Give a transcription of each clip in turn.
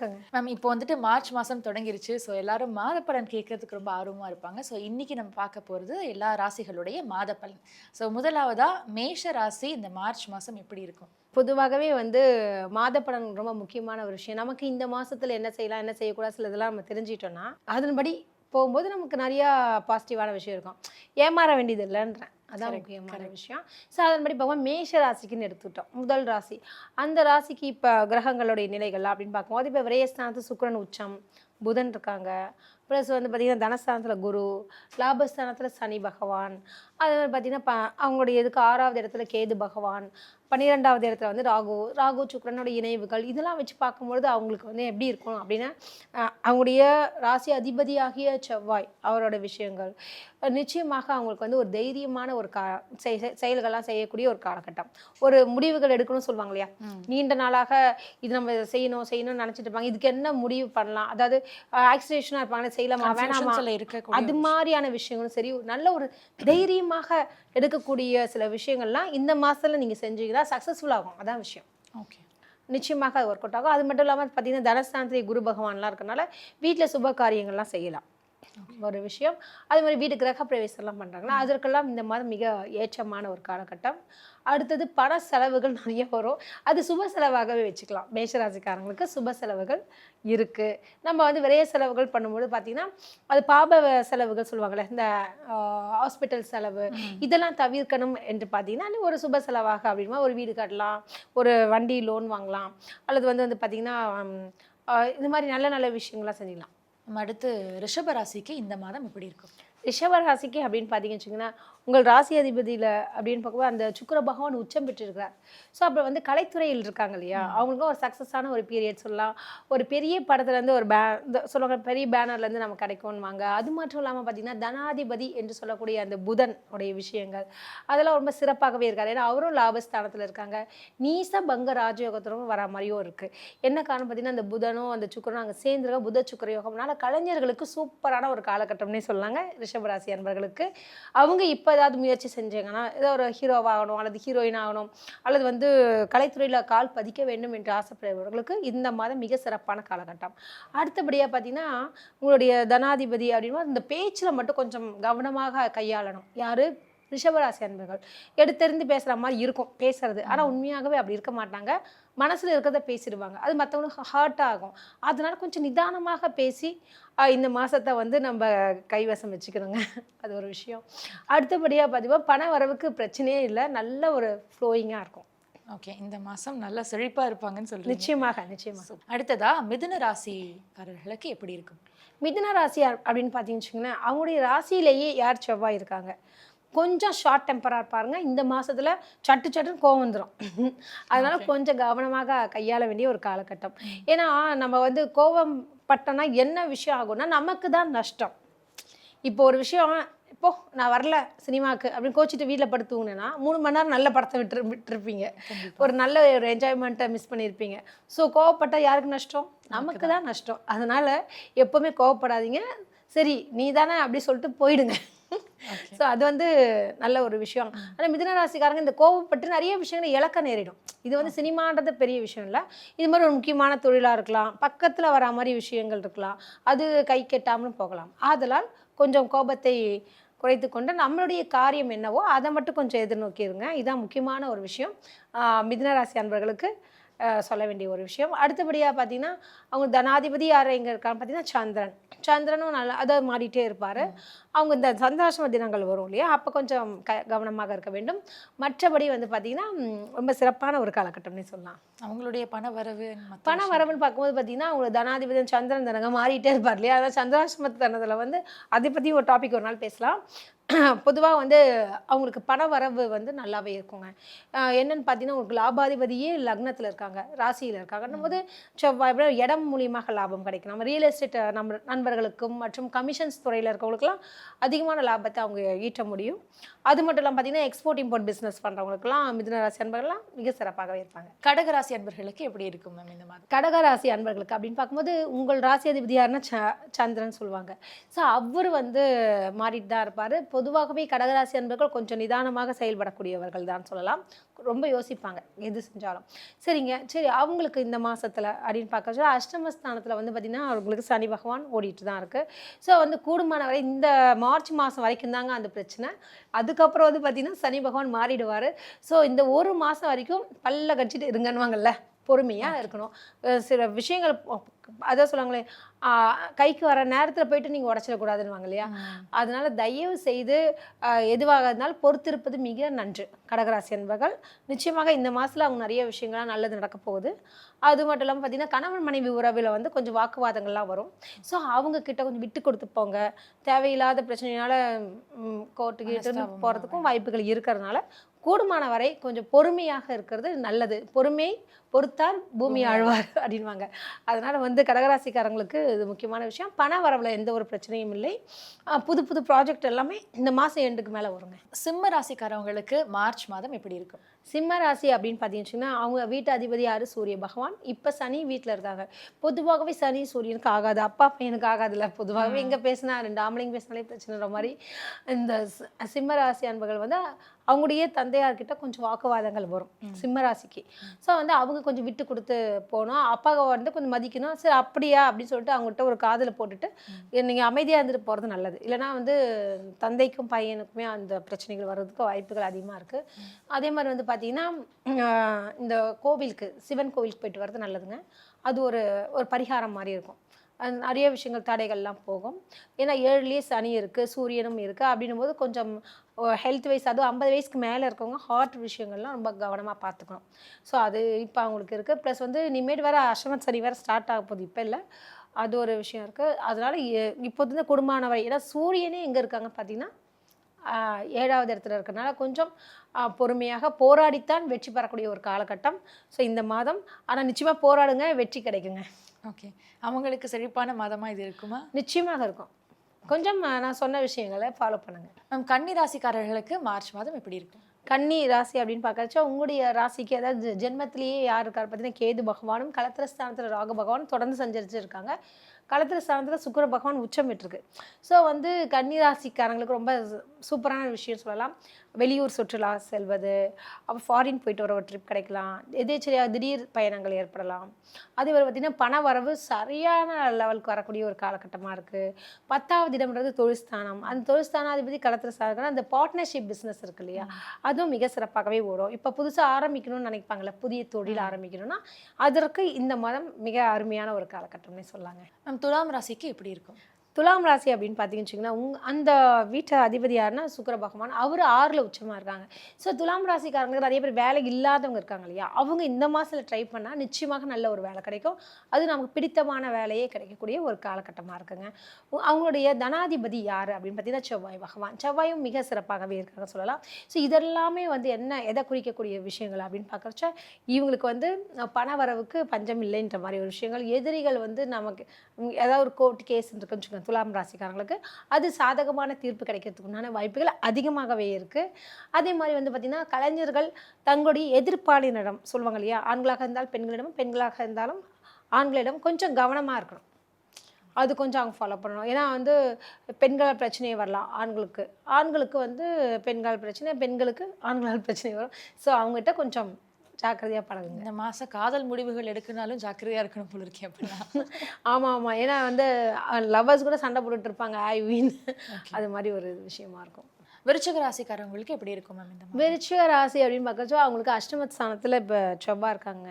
வணக்கங்க. மேம் இப்போ வந்துட்டு மார்ச் மாதம் தொடங்கிருச்சு. ஸோ எல்லாரும் மாத பலன் கேட்கறதுக்கு ரொம்ப ஆர்வமாக இருப்பாங்க. ஸோ இன்னைக்கு நம்ம பார்க்க போகிறது எல்லா ராசிகளுடைய மாத பலன் ஸோ முதலாவதாக மேஷ ராசி இந்த மார்ச் மாதம் எப்படி இருக்கும்? பொதுவாகவே வந்து மாதப்பலன் ரொம்ப முக்கியமான ஒரு விஷயம். நமக்கு இந்த மாசத்துல என்ன செய்யலாம் என்ன செய்யக்கூடாது சில இதெல்லாம் நம்ம தெரிஞ்சிட்டோம்னா அதன்படி போகும்போது நமக்கு நிறையா பாசிட்டிவான விஷயம் இருக்கும். ஏமாற வேண்டியது இல்லைன்றேன் அதான் முக்கியமான. விஷயம். ஸோ அதன்படி போகும்போது மேஷ ராசிக்குன்னு எடுத்துக்கிட்டோம். முதல் ராசி. அந்த ராசிக்கு இப்போ கிரகங்களுடைய நிலைகள் அப்படின்னு பார்க்கும்போது இப்போ விரயஸ்தானத்து சுக்கிரன் உச்சம் புதன் இருக்காங்க. ப்ளஸ் வந்து பார்த்திங்கன்னா தனஸ்தானத்தில் குரு லாபஸ்தானத்தில் சனி பகவான். அது மாதிரி பார்த்திங்கன்னா ப அவங்களுடைய இதுக்கு ஆறாவது இடத்துல கேது பகவான். பன்னிரெண்டாவது இடத்துல வந்து ராகு ராகு சுக்கிரனோட இணைவுகள் இதெல்லாம் வச்சு பார்க்கும்பொழுது அவங்களுக்கு வந்து எப்படி இருக்கும் அப்படின்னா அவங்களுடைய ராசி அதிபதியாகிய செவ்வாய் அவரோட விஷயங்கள் நிச்சயமாக அவங்களுக்கு வந்து ஒரு தைரியமான ஒரு கா செய்- செய்- செயல்கள்லாம் செய்யக்கூடிய ஒரு காலகட்டம். ஒரு முடிவுகள் எடுக்கணும்னு சொல்லுவாங்க இல்லையா? நீண்ட நாளாக இது நம்ம செய்யணும் செய்யணும்னு நினச்சிட்டு இருப்பாங்க. இதுக்கு என்ன முடிவு பண்ணலாம்? அதாவது ஆக்சிடேஷனாக இருப்பாங்க செய்யலாமா? வேணாமா? அது மாதிரியான விஷயங்களும் சரி நல்ல ஒரு தைரியமாக எடுக்கக்கூடிய சில விஷயங்கள்லாம் இந்த மாசத்துல நீங்க செஞ்சீங்கன்னா சக்ஸஸ்ஃபுல் ஆகும். அதான் விஷயம். ஓகே நிச்சயமாக அது ஒர்க் அவுட் ஆகும். அது மட்டும் இல்லாமல் பார்த்தீங்கன்னா தனஸ்தானத்திலே குரு பகவான்லாம் இருக்கனால வீட்டில் சுப காரியங்கள்லாம் செய்யலாம். ஒரு விஷயம். அது மாதிரி வீடு கிரக பிரவேசம்லாம் பண்ணுறாங்கன்னா அதற்கெல்லாம் இந்த மாதம் மிக ஏற்றமான ஒரு காலகட்டம். அடுத்தது பண செலவுகள் நிறைய வரும். அது சுப செலவாகவே வச்சுக்கலாம். மேஷராசிக்காரங்களுக்கு சுப செலவுகள் இருக்குது நம்ம வந்து விரைய செலவுகள் பண்ணும்போது பார்த்தீங்கன்னா அது பாப செலவுகள் சொல்லுவாங்கள்ல இந்த ஹாஸ்பிட்டல் செலவு. இதெல்லாம் தவிர்க்கணும் என்று பார்த்தீங்கன்னா ஒரு சுப செலவாக அப்படின்னா ஒரு வீடு கட்டலாம் ஒரு வண்டி லோன் வாங்கலாம். அல்லது வந்து வந்து பார்த்தீங்கன்னா இந்த மாதிரி நல்ல நல்ல விஷயங்கள்லாம் செஞ்சிடலாம் அடுத்து ரிஷப ராசிக்கு இந்த மாதம் எப்படி இருக்கும். ரிஷப ராசிக்கு அப்படின்னு பார்த்தீங்கன்னு வச்சுங்கன்னா உங்கள் ராசி அதிபதியில் அப்படின்னு பார்க்கும்போது அந்த சுக்கிர பகவான் உச்சம் பெற்றிருக்கிறார். ஸோ அப்போ வந்து கலைத்துறையில் இருக்காங்க இல்லையா? அவங்களுக்கும் ஒரு சக்ஸஸான ஒரு பீரியட் சொல்லலாம். ஒரு பெரிய படத்துலேருந்து ஒரு பே இந்த சொல்லுவாங்க பெரிய பேனர்லேருந்து நம்ம கிடைக்கும்வாங்க அது மட்டும் இல்லாமல் பார்த்தீங்கன்னா தனாதிபதி என்று சொல்லக்கூடிய அந்த புதன் உடைய விஷயங்கள் அதெல்லாம் ரொம்ப சிறப்பாகவே இருக்காரு. ஏன்னா அவரும் லாபஸ்தானத்தில் இருக்காங்க. நீச பங்க ராஜயோகத்திலும் வர மாதிரியும் இருக்குது என்ன காரணம் பார்த்தீங்கன்னா அந்த புதனும் அந்த சுக்கரனும் அங்கே சேர்ந்துருக்க புத சுக்கர யோகம்னால கலைஞர்களுக்கு சூப்பரான ஒரு காலகட்டம்னே சொல்லாங்க ரிஷபராசி அன்பர்களுக்கு அவங்க இப்போ ஏதாவது முயற்சி செஞ்சாங்கன்னா ஏதோ ஒரு ஹீரோவாகணும் அல்லது ஹீரோயின் ஆகணும் அல்லது வந்து கலைத்துறையில் கால் பதிக்க வேண்டும் என்று ஆசைப்படுபவர்களுக்கு இந்த மாதம் மிக சிறப்பான காலகட்டம். அடுத்தபடியாக பார்த்தீங்கன்னா உங்களுடைய தனாதிபதி அப்படின்னா இந்த பேச்சில் மட்டும் கொஞ்சம் கவனமாக கையாளணும். யார்? ரிஷபராசி அன்பர்கள். எடுத்தெறிந்து பேசுகிற மாதிரி இருக்கும் பேசுறது. ஆனால் உண்மையாகவே அப்படி இருக்க மாட்டாங்க. மனசில் இருக்கிறத பேசிடுவாங்க. அது மற்றவங்களுக்கு ஹர்ட் ஆகும். அதனால கொஞ்சம் நிதானமாக பேசி இந்த மாதத்தை வந்து நம்ம கைவசம் வச்சுக்கணுங்க. அது ஒரு விஷயம். அடுத்தபடியாக பார்த்தீங்கன்னா பண வரவுக்கு பிரச்சனையே இல்லை. நல்ல ஒரு ஃப்ளோயிங்காக இருக்கும். ஓகே இந்த மாதம் நல்லா செழிப்பா இருப்பாங்கன்னு சொல்றீங்க. நிச்சயமாக நிச்சயமாக. அடுத்ததா மிதுன ராசிக்காரர்களுக்கு எப்படி இருக்கும்? மிதுன ராசி அப்~ அப்படின்னு பார்த்தீங்கன்னு வச்சுக்கோங்களேன் அவங்களுடைய ராசியிலேயே யார் செவ்வாய் இருக்காங்க? கொஞ்சம் ஷார்ட் டெம்பராக இருப்பாருங்க. இந்த மாசத்துல சட்டு சட்டுன்னு கோவம் வந்துடும் அதனால கொஞ்சம் கவனமாக கையாள வேண்டிய ஒரு காலகட்டம். ஏன்னா நம்ம வந்து கோவம் பட்டோம்னா என்ன விஷயம் ஆகும்னா நமக்கு தான் நஷ்டம். இப்போ ஒரு விஷயம் இப்போ நான் வரல சினிமாவுக்கு அப்படின்னு கோச்சிட்டு வீட்டில் படுத்து தூங்கினேன்னா மூணு மணி நேரம் நல்ல படத்தை விட்டு விட்டுருப்பீங்க. ஒரு நல்ல ஒரு என்ஜாய்மெண்ட்டை மிஸ் பண்ணியிருப்பீங்க ஸோ கோவப்பட்டா யாருக்கு நஷ்டம்? நமக்கு தான். நஷ்டம். அதனால எப்பவுமே கோவப்படாதீங்க. சரி நீ தானே அப்படி சொல்லிட்டு போயிடுங்க. ஸோ அது வந்து நல்ல ஒரு விஷயம். ஆனால் மிதுன ராசிக்காரங்க இந்த கோவப்பட்டு நிறைய விஷயங்களை இழக்க நேரிடும். இது வந்து சினிமான்றது பெரிய விஷயம் இல்லை. இது மாதிரி ஒரு முக்கியமான தொழிலாக இருக்கலாம். பக்கத்தில் வர மாதிரி விஷயங்கள் இருக்கலாம். அது கை கெட்டாமலும் போகலாம். ஆதலால் கொஞ்சம் கோபத்தை குறைத்து கொண்டு நம்மளுடைய காரியம் என்னவோ அதை மட்டும் கொஞ்சம் எதிர்நோக்கிடுங்க இதுதான் முக்கியமான ஒரு விஷயம். மிதுன ராசி அன்பர்களுக்கு சொல்ல வேண்டிய ஒரு விஷயம். அடுத்தபடியாக பார்த்தீங்கன்னா அவங்க தனாதிபதி யார் எங்கே இருக்காங்க பார்த்தீங்கன்னா சந்திரன். சந்திரனும் நல்லா அதாவது மாறிட்டே இருப்பார். அவங்க இந்த சந்திராசிரம தினங்கள் வரும் இல்லையா? அப்போ கொஞ்சம் க கவனமாக இருக்க வேண்டும். மற்றபடி வந்து பார்த்தீங்கன்னா ரொம்ப சிறப்பான ஒரு காலகட்டம்னே சொல்லலாம். அவங்களுடைய பண வரவு பண வரவுன்னு பார்க்கும்போது பார்த்தீங்கன்னா அவங்க தனாதிபதி சந்திரன் தனங்க மாறிட்டே இருப்பார் இல்லையா? அதாவது சந்திராசிரம தனத்தில் வந்து அதை பற்றி ஒரு டாபிக் ஒரு நாள் பேசலாம். பொதுவாக வந்து அவங்களுக்கு பண வரவு வந்து நல்லாவே இருக்குங்க. என்னென்னு என்னன்னு பார்த்தீங்கன்னா உங்களுக்கு லாபாதிபதியே லக்னத்தில் இருக்காங்க ராசியில் இருக்காங்கன்னும் போது செவ்வாய் இடம் மூலியமாக லாபம் கிடைக்கும். நம்ம ரியல் எஸ்டேட் நம்ம நண்பர்களுக்கும் மற்றும் கமிஷன்ஸ் துறையில் இருக்கவங்களுக்குலாம் அதிகமான லாபத்தை அவங்க ஈட்ட முடியும். அது மட்டும் இல்லாமல் பார்த்தீங்கன்னா எக்ஸ்போர்ட் இம்போர்ட் பிஸ்னஸ் பண்ணுறவங்களுக்குலாம் மிதுன ராசி அன்பர்கள்லாம் மிக சிறப்பாகவே இருப்பாங்க. கடக ராசி அன்பர்களுக்கு எப்படி இருக்கும் மேம் இந்த மாதிரி? கடக ராசி அன்பர்களுக்கு அப்படின்னு பார்க்கும்போது உங்கள் ராசி அதிபதி யாருன்னா ச சந்திரன் சொல்லுவாங்க. ஸோ அவர் வந்து மாறிட்டு தான் இருப்பார் பொதுவாகவே கடகராசி அன்பர்கள் கொஞ்சம் நிதானமாக செயல்படக்கூடியவர்கள் தான் சொல்லலாம். ரொம்ப யோசிப்பாங்க எது செஞ்சாலும். சரிங்க சரி அவங்களுக்கு இந்த மாதத்தில் அப்படின்னு பார்க்க அஷ்டமஸ்தானத்தில் வந்து பார்த்திங்கன்னா அவங்களுக்கு சனி பகவான் ஓடிட்டு தான் இருக்குது ஸோ வந்து கூடுமான வரை இந்த மார்ச் மாதம் வரைக்கும் தாங்க அந்த பிரச்சனை. அதுக்கப்புறம் வந்து பார்த்திங்கன்னா சனி பகவான் மாறிடுவார். ஸோ இந்த ஒரு மாதம் வரைக்கும் பல்ல கடிச்சிட்டு இருங்கன்னுவாங்கல்ல. பொறுமையாக இருக்கணும். சில விஷயங்கள் அதான் சொல்லுவாங்களே கைக்கு வர நேரத்தில் போயிட்டு நீங்கள் உடச்சிடக்கூடாதுன்னுவாங்க இல்லையா அதனால தயவு செய்து எதுவாக இருந்தாலும் பொறுத்திருப்பது மிக நன்று. கடகராசி என்பவர்கள் நிச்சயமாக இந்த மாதத்தில் அவங்க நிறைய விஷயங்கள்லாம் நல்லது நடக்க போகுது. அது மட்டும் இல்லாமல் பார்த்தீங்கன்னா கணவன் மனைவி உறவில் வந்து கொஞ்சம் வாக்குவாதங்கள்லாம் வரும். ஸோ அவங்க கிட்ட கொஞ்சம் விட்டு கொடுத்து போங்க. தேவையில்லாத பிரச்சனையால கோர்ட்டு கிட்ட மனஸ்தாபம் போகிறதுக்கும் வாய்ப்புகள் இருக்கிறதுனால கூடுமான வரை கொஞ்சம் பொறுமையாக இருக்கிறது நல்லது. பொறுமை பொறுத்தார் பூமி ஆழ்வார் அப்படின்வாங்க. அதனால வந்து கடகராசிக்காரங்களுக்கு இது முக்கியமான விஷயம். பண வரவில் எந்த ஒரு பிரச்சனையும் இல்லை. புது புது ப்ராஜெக்ட் எல்லாமே இந்த மாதம் எண்டுக்கு மேலே வருங்க. சிம்ம ராசிக்காரவங்களுக்கு மார்ச் மாதம் எப்படி இருக்கும் சிம்ம ராசி அப்படின்னு பார்த்தீங்கன்னா அவங்க வீட்டு அதிபதி யாரு? சூரிய பகவான். இப்போ சனி வீட்டில் இருக்காங்க. பொதுவாகவே சனி சூரியனுக்கு ஆகாது. அப்பா பையனுக்கு ஆகாதுல்ல. பொதுவாகவே எங்கே பேசினா ரெண்டு ஆம்பளைங்க பேசினாலே பிரச்சனைன்ற மாதிரி இந்த சிம்ம ராசி அன்பர்கள் வந்து அவங்களுடைய தந்தையார்கிட்ட கொஞ்சம் வாக்குவாதங்கள் வரும். சிம்ம ராசிக்கு. ஸோ வந்து அவங்க கொஞ்சம் விட்டு கொடுத்து போகணும் அப்பாவை வந்து கொஞ்சம் மதிக்கணும். சரி அப்படியா? அப்படின்னு சொல்லிட்டு அவங்ககிட்ட ஒரு காதில் போட்டுட்டு நீங்கள் அமைதியாக இருந்துட்டு போகிறது நல்லது. இல்லைனா வந்து தந்தைக்கும் பையனுக்குமே அந்த பிரச்சனைகள் வர்றதுக்கு வாய்ப்புகள் அதிகமாக இருக்குது அதே மாதிரி வந்து பார்த்தீங்கன்னா இந்த கோவிலுக்கு சிவன் கோவிலுக்கு போயிட்டு வர்றது நல்லதுங்க. அது ஒரு ஒரு பரிகாரம் மாதிரி இருக்கும். நிறைய விஷயங்கள் தடைகள்லாம் போகும். ஏன்னா ஏழுலேயே சனி இருக்குது சூரியனும் இருக்குது அப்படின்னும் போது கொஞ்சம் ஹெல்த் வைஸ் அதுவும் ஐம்பது வயசுக்கு மேலே இருக்கவங்க ஹார்ட் விஷயங்கள்லாம் ரொம்ப கவனமாக பார்த்துக்கணும். ஸோ அது இப்போ அவங்களுக்கு இருக்குது ப்ளஸ் வந்து இனிமேட் வேறு அஷ்டமத் சனி வேறு ஸ்டார்ட் ஆக போகுது. இப்போ இல்லை. அது ஒரு விஷயம் இருக்குது அதனால் இப்போது குடும்பமானவரை குடும்பமான வரை ஏன்னா சூரியனே எங்கே இருக்காங்க பார்த்தீங்கன்னா ஏழாவது இடத்துல இருக்கறனால கொஞ்சம் பொறுமையாக போராடித்தான் வெற்றி பெறக்கூடிய ஒரு காலகட்டம். ஸோ இந்த மாதம் ஆனால் நிச்சயமாக போராடுங்க வெற்றி கிடைக்குங்க. ஓகே அவங்களுக்கு செழிப்பான மாதமா இது இருக்குமா? நிச்சயமாக இருக்கும். கொஞ்சம் நான் சொன்ன விஷயங்களை ஃபாலோ பண்ணுங்க. மேம் கன்னி ராசிக்காரர்களுக்கு மார்ச் மாதம் எப்படி இருக்கும் கன்னி ராசி அப்படின்னு பார்க்கறச்சா உங்களுடைய ராசிக்கு அதாவது ஜென்மத்திலேயே யார் இருக்கார் பார்த்தீங்கன்னா கேது பகவானும் களத்திர ஸ்தானத்தில் ராகு பகவானும் தொடர்ந்து சஞ்சரிச்சு இருக்காங்க களத்திர ஸ்தானத்தில் சுக்கிர பகவான் உச்சம் விட்டுருக்கு ஸோ வந்து கன்னி ராசிக்காரங்களுக்கு ரொம்ப சூப்பரான விஷயம் சொல்லலாம். வெளியூர் சுற்றுலா செல்வது அப்போ ஃபாரின் போயிட்டு வர ஒரு ட்ரிப் கிடைக்கலாம். எதேச்சரியாக திடீர் பயணங்கள் ஏற்படலாம். அதே மாதிரி பார்த்திங்கன்னா பண வரவு சரியான லெவலுக்கு வரக்கூடிய ஒரு காலகட்டமாக இருக்குது பத்தாவது இடம்ன்றது தொழில்ஸ்தானம் அந்த தொழில்ஸ்தானாதிபதி களத்தில் சார்க்கிற அந்த பார்ட்னர்ஷிப் பிஸ்னஸ் இருக்கு இல்லையா? அதுவும் மிக சிறப்பாகவே ஓடும். இப்போ புதுசாக ஆரம்பிக்கணும்னு நினைப்பாங்கல்ல புதிய தொழில் ஆரம்பிக்கணும்னா அதற்கு இந்த மதம் மிக அருமையான ஒரு காலகட்டம்னே சொல்லாங்க. மேம் துலாம் ராசிக்கு எப்படி இருக்கும். துலாம் ராசி அப்படின்னு பார்த்தீங்கன்னு உங் அந்த வீட்டு அதிபதி யாருன்னா சுக்கர பகவான். அவர் ஆறில் உச்சமாக இருக்காங்க. ஸோ துலாம் ராசிக்காரங்களுக்கு நிறைய பேர் வேலை இல்லாதவங்க இருக்காங்க இல்லையா? அவங்க இந்த மாதத்தில் ட்ரை பண்ணால் நிச்சயமாக நல்ல ஒரு வேலை கிடைக்கும். அது நமக்கு பிடித்தமான வேலையே கிடைக்கக்கூடிய ஒரு காலகட்டமாக இருக்குங்க. அவங்களுடைய தனாதிபதி யார் அப்படின்னு பார்த்தீங்கன்னா செவ்வாய் பகவான். செவ்வாயும் மிக சிறப்பாகவே இருக்காங்க சொல்லலாம். ஸோ இதெல்லாமே வந்து என்ன எதை குறிக்கக்கூடிய விஷயங்கள் அப்படின்னு பார்க்குறச்ச இவங்களுக்கு வந்து பண வரவுக்கு பஞ்சம் இல்லைன்ற மாதிரி ஒரு விஷயங்கள். எதிரிகள் வந்து நமக்கு ஏதாவது ஒரு கோர்ட் கேஸ் இருக்குன்னு துலாம் ராசிக்காரங்களுக்கு அது சாதகமான தீர்ப்பு கிடைக்கிறதுக்கு உண்டான வாய்ப்புகள் அதிகமாகவே இருக்குது அதே மாதிரி வந்து பார்த்திங்கன்னா கலைஞர்கள் தங்களுடைய எதிர்ப்பாளினிடம் சொல்லுவாங்க இல்லையா? ஆண்களாக இருந்தால் பெண்களிடம் பெண்களாக இருந்தாலும் ஆண்களிடம் கொஞ்சம் கவனமாக இருக்கணும். அது கொஞ்சம் அவங்க ஃபாலோ பண்ணணும். ஏன்னா வந்து பெண்களால் பிரச்சனையே வரலாம் ஆண்களுக்கு. ஆண்களுக்கு வந்து பெண்கள் பிரச்சனை பெண்களுக்கு ஆண்களால் பிரச்சனை வரும். ஸோ அவங்ககிட்ட கொஞ்சம் ஜாக்கிரதையாக பழகுங்க. இந்த மாச காதல் முடிவுகள் எடுக்கனாலும் ஜாக்கிரதையா இருக்கணும் போல இருக்கேன் அப்படின்னா. ஆமாம் ஆமாம் ஏன்னா வந்து லவ்வர்ஸ் கூட சண்டை போட்டுட்டு இருப்பாங்க. ஐ வின் அது மாதிரி ஒரு விஷயமா இருக்கும். விருச்சிக ராசிக்காரவங்களுக்கு எப்படி இருக்கும் மேம் இந்த மாதம்? விருச்சிக ராசி அப்படின்னு பார்க்கறச்சோ அவங்களுக்கு அஷ்டமத் ஸ்தானத்தில் இப்போ செவ்வாய் இருக்காங்க.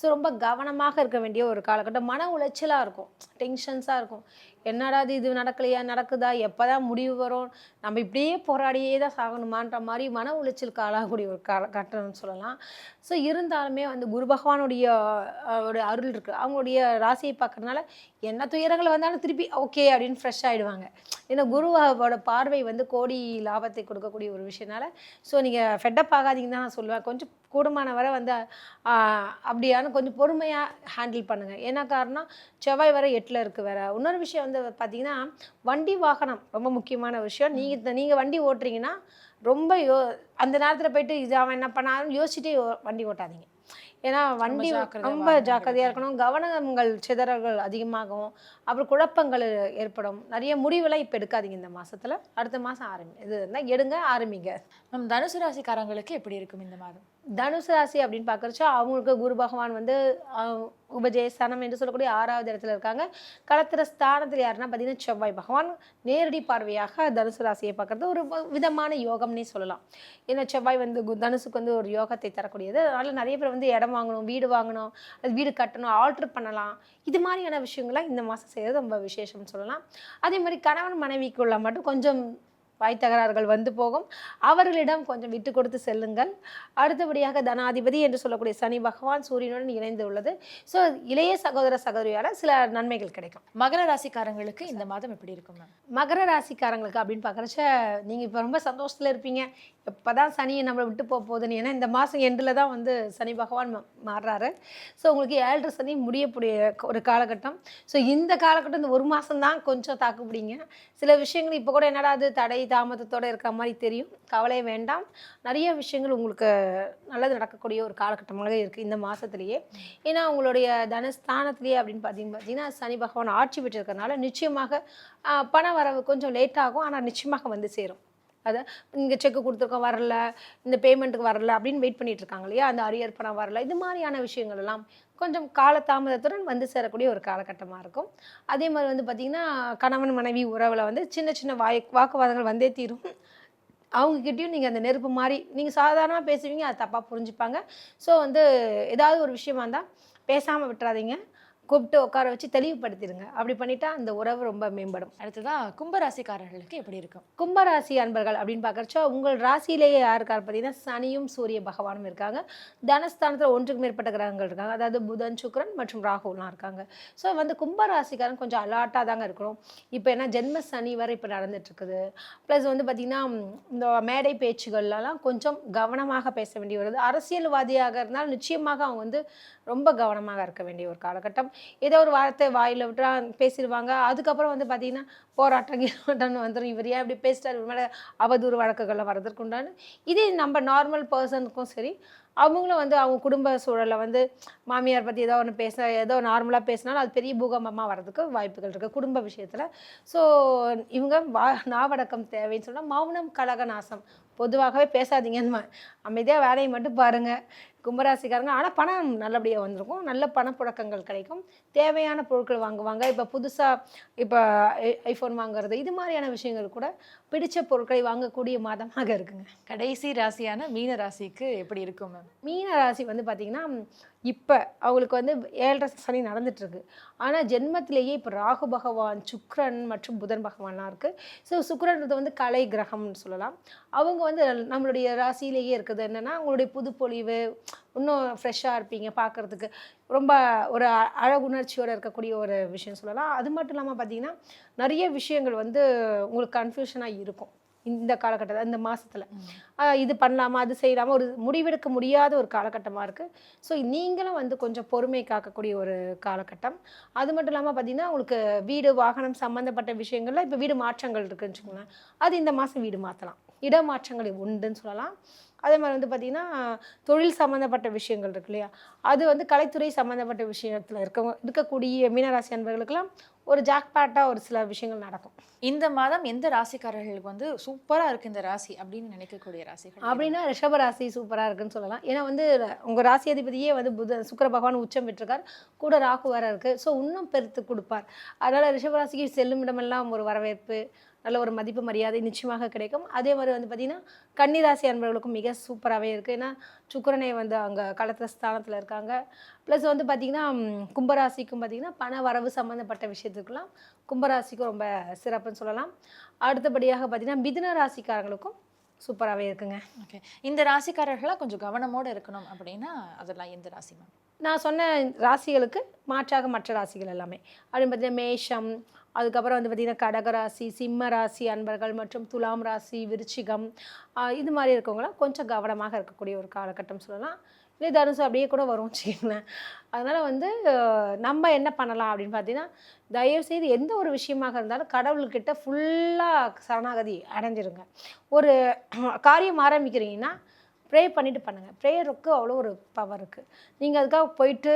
ஸோ ரொம்ப கவனமாக இருக்க வேண்டிய ஒரு காலகட்டம். மன உளைச்சலாக இருக்கும். டென்ஷன்ஸாக இருக்கும். என்னடா இது இது நடக்கலையா நடக்குதா எப்போ தான் முடிவு வரும்? நம்ம இப்படியே போராடியே தான் சாகணுமான்ற மாதிரி மன உளைச்சலுக்கு ஆளாகக்கூடிய ஒரு காலகட்டம்னு சொல்லலாம். ஸோ இருந்தாலுமே வந்து குரு பகவானுடைய ஒரு அருள் இருக்குது அவங்களுடைய ராசியை பார்க்குறதுனால என்ன துயரங்கள் வந்தாலும் திருப்பி ஓகே அப்படின்னு ஃப்ரெஷ் ஆகிடுவாங்க ஏன்னா குருவோட பார்வை வந்து கோடி லாபத்தை கொடுக்கக்கூடிய ஒரு விஷயனால ஸோ நீங்கள் ஃபெட்டப் ஆகாதீங்கன்னு தான் நான் சொல்லுவேன். கொஞ்சம் கூடுமான வரை வந்து அப்படியான கொஞ்சம் பொறுமையாக ஹேண்டில் பண்ணுங்கள் ஏன்னா காரணம்? செவ்வாய் வரை எட்டில் இருக்குது வேற. இன்னொரு விஷயம் வந்து பார்த்தீங்கன்னா வண்டி வாகனம் ரொம்ப முக்கியமான விஷயம். நீங்கள் நீங்கள் வண்டி ஓட்டுறீங்கன்னா ரொம்ப யோ அந்த நேரத்தில் போயிட்டு இது அவன் என்ன பண்ணாலும் யோசிச்சுட்டே வண்டி ஓட்டாதீங்க. ஏன்னா வண்டி ரொம்ப ஜாக்கிரதையாக. இருக்கணும். கவனங்கள் சிதறல்கள் அதிகமாகும் அப்புறம் குழப்பங்கள் ஏற்படும். நிறைய முடிவெல்லாம் இப்போ எடுக்காதீங்க இந்த மாசத்துல. அடுத்த மாதம் ஆரம்பி இது இருந்தால் எடுங்க ஆரம்பிங்க. மேம் தனுசு ராசிக்காரங்களுக்கு எப்படி இருக்கும் இந்த மாதம்? தனுசு ராசி அப்படின்னு பார்க்குறச்சா அவங்களுக்கு குரு பகவான் வந்து உபஜயஸ்தானம் என்று சொல்லக்கூடிய ஆறாவது இடத்துல இருக்காங்க. களத்திர ஸ்தானத்தில் யாருன்னா பார்த்தீங்கன்னா செவ்வாய் பகவான். நேரடி பார்வையாக தனுசு ராசியை பார்க்குறது ஒரு விதமான யோகம்னே சொல்லலாம். ஏன்னா செவ்வாய் வந்து கு- தனுசுக்கு வந்து ஒரு யோகத்தை தரக்கூடியது. அதனால் நிறைய பேர் வந்து இடம் வாங்கணும் வீடு வாங்கணும் அது வீடு கட்டணும் ஆல்டர் பண்ணலாம். இது மாதிரியான விஷயங்கள்லாம் இந்த மாதம் செய்கிறது ரொம்ப விசேஷம்னு சொல்லலாம். அதே மாதிரி கணவன் மனைவிக்குள்ள மட்டும் கொஞ்சம் வாய் தகராறுகள் வந்து போகும். அவர்களிடம் கொஞ்சம் விட்டு கொடுத்து செல்லுங்கள். அடுத்தபடியாக தனாதிபதி என்று சொல்லக்கூடிய சனி பகவான் சூரியனுடன் இணைந்து உள்ளது ஸோ இளைய சகோதர சகோதரியால சில நன்மைகள் கிடைக்கும். மகர ராசிக்காரங்களுக்கு இந்த மாதம் எப்படி இருக்கும் மேம் மகர ராசிக்காரங்களுக்கு அப்படின்னு பார்க்குறச்ச நீங்கள் இப்போ ரொம்ப சந்தோஷத்தில் இருப்பீங்க. எப்போ தான் சனி நம்மளை விட்டு போக போகுதுன்னு ஏன்னா இந்த மாதம் எண்டில் தான் வந்து சனி பகவான் மாறுறாரு. ஸோ உங்களுக்கு ஏழரை சனி முடியக்கூடிய ஒரு காலகட்டம். ஸோ இந்த காலகட்டம் இந்த ஒரு மாதம் தான் கொஞ்சம் தாக்கு பிடிங்க சில விஷயங்கள் இப்போ கூட என்னடா அது தடை தாமதத்தோடு இருக்கிற மாதிரி தெரியும். கவலை வேண்டாம். நிறைய விஷயங்கள் உங்களுக்கு நல்லது நடக்கக்கூடிய ஒரு காலகட்டமாக இருக்குது இந்த மாதத்துலேயே ஏன்னா உங்களுடைய தனஸ்தானத்திலேயே அப்படின்னு பார்த்தீங்க பார்த்தீங்கன்னா சனி பகவான் ஆட்சி பெற்றிருக்கிறதுனால நிச்சயமாக பண வரவு கொஞ்சம் லேட் ஆகும். ஆனால் நிச்சயமாக வந்து சேரும். அதை இங்கே செக்கு கொடுத்துருக்கோம் வரல. இந்த பேமெண்ட்டுக்கு வரல அப்படின்னு வெயிட் பண்ணிட்டு இருக்காங்க இல்லையா? அந்த அரியர் பணம் வரல. இது மாதிரியான விஷயங்கள் எல்லாம் கொஞ்சம் காலதாமதத்துடன் வந்து சேரக்கூடிய ஒரு காலகட்டமாக இருக்கும். அதே மாதிரி வந்து பார்த்திங்கன்னா கணவன் மனைவி உறவில் வந்து சின்ன சின்ன வாய் வாக்குவாதங்கள் வந்தே தீரும். அவங்கக்கிட்டேயும் நீங்கள் அந்த நெருப்பு மாதிரி நீங்கள் சாதாரணமாக பேசுவீங்க அது தப்பாக புரிஞ்சுப்பாங்க. ஸோ வந்து ஏதாவது ஒரு விஷயமா இருந்தால் பேசாமல் விட்டுறாதீங்க. கூப்பிட்டு உட்கார வச்சு தெளிவுபடுத்திடுங்க. அப்படி பண்ணிட்டா அந்த உறவு ரொம்ப மேம்படும். அடுத்ததா கும்ப ராசிக்காரர்களுக்கு எப்படி இருக்கும்? கும்பராசி அன்பர்கள் அப்படின்னு பார்க்குறச்சோ உங்கள் ராசியிலேயே யார் இருக்கார் பார்த்தீங்கன்னா சனியும் சூரிய பகவானும் இருக்காங்க. தனஸ்தானத்தில் ஒன்றுக்கு மேற்பட்ட கிரகங்கள் இருக்காங்க. அதாவது புதன் சுக்கிரன் மற்றும் ராகுலாம் இருக்காங்க. ஸோ வந்து கும்பராசிக்காரன் கொஞ்சம் அலாட்டாக தாங்க இருக்கணும். இப்போ என்ன ஜென்ம சனி வரை இப்போ நடந்துட்டு இருக்குது ப்ளஸ் வந்து பார்த்திங்கன்னா இந்த மேடை பேச்சுகள்லாம் கொஞ்சம் கவனமாக பேச வேண்டி வருது. அரசியல்வாதியாக இருந்தால் நிச்சயமாக அவங்க வந்து ரொம்ப கவனமாக இருக்க வேண்டிய ஒரு காலகட்டம். ஏதோ ஒரு வார்த்தை வாயில் விட்டுறா பேசிடுவாங்க. அதுக்கப்புறம் வந்து பார்த்திங்கன்னா போராட்டம் கீராட்டம்னு வந்துடும் இவர் ஏன் இப்படி பேசிட்டார்? இவர் மேலே அவதூறு வழக்குகளில் வர்றதுக்கு இதே நம்ம நார்மல் பர்சனுக்கும் சரி அவங்களும் வந்து அவங்க குடும்ப சூழலில் வந்து மாமியார் பற்றி ஏதோ ஒன்று பேச ஏதோ நார்மலாக பேசினாலும் அது பெரிய பூகம்பமாக வர்றதுக்கு வாய்ப்புகள் இருக்குது குடும்ப விஷயத்தில். ஸோ இவங்க வா நாவடக்கம் தேவைன்னு சொன்னால் மௌனம் கழக நாசம் பொதுவாகவே பேசாதீங்கன்னு அமைதியாக வேலையை மட்டும் பாருங்கள் கும்பராசிக்காரங்க. ஆனால் பணம் நல்லபடியாக வந்திருக்கும். நல்ல பணப்புழக்கங்கள் கிடைக்கும். தேவையான பொருட்கள் வாங்குவாங்க. இப்போ புதுசாக இப்போ ஐஃபோன் வாங்குறது இது மாதிரியான விஷயங்கள் கூட பிடிச்ச பொருட்களை வாங்கக்கூடிய மாதமாக இருக்குங்க. கடைசி ராசியான மீன ராசிக்கு எப்படி இருக்கும் மேம்? மீன ராசி வந்து பார்த்திங்கன்னா இப்போ அவங்களுக்கு வந்து ஏழரை சனி நடந்துட்டுருக்கு. ஆனால் ஜென்மத்திலேயே இப்போ ராகு பகவான் சுக்ரன் மற்றும் புதன் பகவான்லாம் இருக்குது ஸோ சுக்ரன்றது வந்து கலை கிரகம்னு சொல்லலாம். அவங்க வந்து நம்மளுடைய ராசியிலேயே இருக்குது. என்னென்னா அவங்களுடைய புதுப்பொழிவு இன்னும் ஃப்ரெஷ்ஷாக இருப்பீங்க பார்க்குறதுக்கு ரொம்ப ஒரு அ- அழகுணர்ச்சியோடு இருக்கக்கூடிய ஒரு விஷயம் சொல்லலாம். அது மட்டும் இல்லாமல் பார்த்தீங்கன்னா நிறைய விஷயங்கள் வந்து உங்களுக்கு கன்ஃபியூஷனாக இருக்கும். இந்த காலகட்டத்தில் இந்த மாசத்துல. ஆஹ் இது பண்ணலாமா அது செய்யலாமா ஒரு முடிவெடுக்க முடியாத ஒரு காலகட்டமாக இருக்குது ஸோ நீங்களும் வந்து கொஞ்சம் பொறுமை காக்கக்கூடிய ஒரு காலகட்டம். அது மட்டும் இல்லாமல் பார்த்தீங்கன்னா உங்களுக்கு வீடு வாகனம் சம்மந்தப்பட்ட விஷயங்கள்ல இப்போ வீடு மாற்றங்கள் இருக்குன்னு வச்சுக்கோங்களேன். அது இந்த மாதம் வீடு மாற்றலாம் இடமாற்றங்கள் உண்டுன்னு சொல்லலாம். அதே மாதிரி வந்து பார்த்திங்கன்னா தொழில் சம்மந்தப்பட்ட விஷயங்கள் இருக்கு இல்லையா? அது வந்து கலைத்துறை சம்மந்தப்பட்ட விஷயத்தில் இருக்க இருக்கக்கூடிய மீனராசி அன்பர்களுக்கெல்லாம் ஒரு ஜாக்பாட்டாக ஒரு சில விஷயங்கள் நடக்கும். இந்த மாதம் எந்த ராசிக்காரர்களுக்கு வந்து சூப்பரா இருக்கு இந்த ராசி அப்படின்னு நினைக்கக்கூடிய ராசிகள்? அப்படின்னா ரிஷப ராசி சூப்பராக இருக்குன்னு சொல்லலாம். ஏன்னா வந்து உங்கள் ராசி அதிபதியே வந்து புத சுக்கிர பகவான் உச்சம் பெற்றிருக்கார். கூட ராகு வேற இருக்குது ஸோ இன்னும் பெருத்து கொடுப்பார். அதனால் ரிஷபராசிக்கு செல்லும் இடமெல்லாம் ஒரு வரவேற்பு நல்ல ஒரு மதிப்பு மரியாதை நிச்சயமாக கிடைக்கும். அதே மாதிரி வந்து பார்த்திங்கன்னா கன்னிராசி அன்பர்களுக்கும் மிக சூப்பராகவே இருக்குது ஏன்னா சுக்கிரனே வந்து அங்கே களத்திர ஸ்தானத்தில் இருக்காங்க. ப்ளஸ் வந்து பார்த்திங்கன்னா கும்பராசிக்கும் பார்த்திங்கன்னா பண வரவு சம்மந்தப்பட்ட விஷயத்துக்கெல்லாம் கும்பராசிக்கும் ரொம்ப சிறப்புன்னு சொல்லலாம். அடுத்தபடியாக பார்த்திங்கன்னா மிதுன ராசிக்காரங்களுக்கும் சூப்பராகவே இருக்குங்க. ஓகே. இந்த ராசிக்காரர்களா கொஞ்சம் கவனமோட இருக்கணும் அப்படின்னா அதெல்லாம் எந்த ராசி மேம்? நான் சொன்ன ராசிகளுக்கு மாற்றாக மற்ற ராசிகள் எல்லாமே. அப்படின்னு பார்த்தீங்கன்னா மேஷம் அதுக்கப்புறம் வந்து பார்த்திங்கன்னா கடகராசி சிம்ம ராசி அன்பர்கள் மற்றும் துலாம் ராசி விருச்சிகம் இது மாதிரி இருக்கவங்களாம் கொஞ்சம் கவனமாக இருக்கக்கூடிய ஒரு காலகட்டம் சொல்லலாம். இதே தனுசு அப்படியே கூட வரும் வச்சுக்கோங்களேன். அதனால் வந்து நம்ம என்ன பண்ணலாம் அப்படின்னு பார்த்தீங்கன்னா தயவுசெய்து எந்த ஒரு விஷயமாக இருந்தாலும் கடவுள்கிட்ட ஃபுல்லாக சரணாகதி அடைஞ்சிருங்க. ஒரு காரியம் ஆரம்பிக்கிறீங்கன்னா ப்ரே பண்ணிட்டு பண்ணுங்கள் ப்ரேயருக்கு அவ்வளோ ஒரு பவர் இருக்குது நீங்கள் அதுக்காக போயிட்டு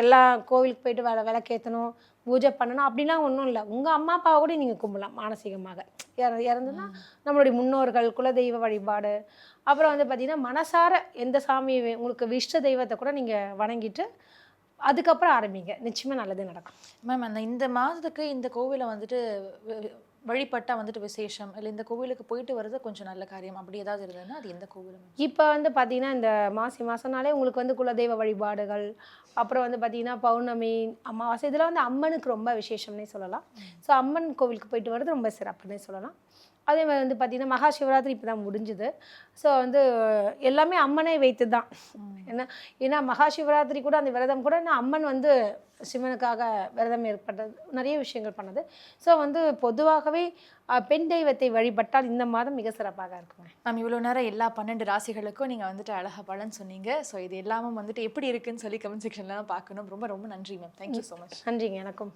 எல்லா கோவிலுக்கு போயிட்டு விள விளக்கேற்றணும் பூஜை பண்ணணும் அப்படிலாம் ஒன்றும் இல்லை. உங்கள் அம்மா அப்பாவை கூட நீங்கள் கும்பலாம் மானசீகமாக. இற இறந்துன்னா நம்மளுடைய முன்னோர்கள் குலதெய்வ வழிபாடு. அப்புறம் வந்து பார்த்திங்கன்னா மனசார எந்த சாமி உங்களுக்கு இஷ்ட தெய்வத்தை கூட நீங்கள் வணங்கிட்டு அதுக்கப்புறம் ஆரம்பிங்க. நிச்சயமாக நல்லதே நடக்கும். மேம் அந்த இந்த மாதத்துக்கு இந்த கோவிலை வந்துட்டு வழிபட்டா வந்துட்டு விசேஷம் இல்லை இந்த கோவிலுக்கு போயிட்டு வர்றது கொஞ்சம் நல்ல காரியம். அப்படி ஏதாவது இருந்ததுன்னா அது எந்த கோவில் மேம் இப்போ வந்து பார்த்தீங்கன்னா இந்த மாசி மாதம்னாலே உங்களுக்கு வந்து குலதெய்வ வழிபாடுகள் அப்புறம் வந்து பார்த்தீங்கன்னா பௌர்ணமி அமாவாசை இதெல்லாம் வந்து அம்மனுக்கு ரொம்ப விசேஷம்னே சொல்லலாம். ஸோ அம்மன் கோவிலுக்கு போயிட்டு வர்றது ரொம்ப சிறப்புன்னே சொல்லலாம். அதே மாதிரி வந்து பார்த்தீங்கன்னா மகா சிவராத்திரி இப்போ தான் முடிஞ்சுது. ஸோ வந்து எல்லாமே அம்மனை வைத்து தான் ஏன்னா ஏன்னா மகா சிவராத்திரி கூட அந்த விரதம் கூட நான் அம்மன் வந்து சிவனுக்காக விரதம் ஏற்பட்டது நிறைய விஷயங்கள் பண்ணது. ஸோ வந்து பொதுவாகவே பெண் தெய்வத்தை வழிபட்டால் இந்த மாதம் மிக சிறப்பாக இருக்குங்க மேம் இவ்வளோ நேரம் எல்லா பன்னெண்டு ராசிகளுக்கும் நீங்கள் வந்துட்டு அழகா பலன் சொன்னீங்க. ஸோ இது எல்லாமே வந்துட்டு எப்படி இருக்குன்னு சொல்லி கமெண்ட் செக்ஷன்லாம் பார்க்கணும். ரொம்ப ரொம்ப நன்றி மேம். தேங்க்யூ ஸோ மச் நன்றிங்க எனக்கும்.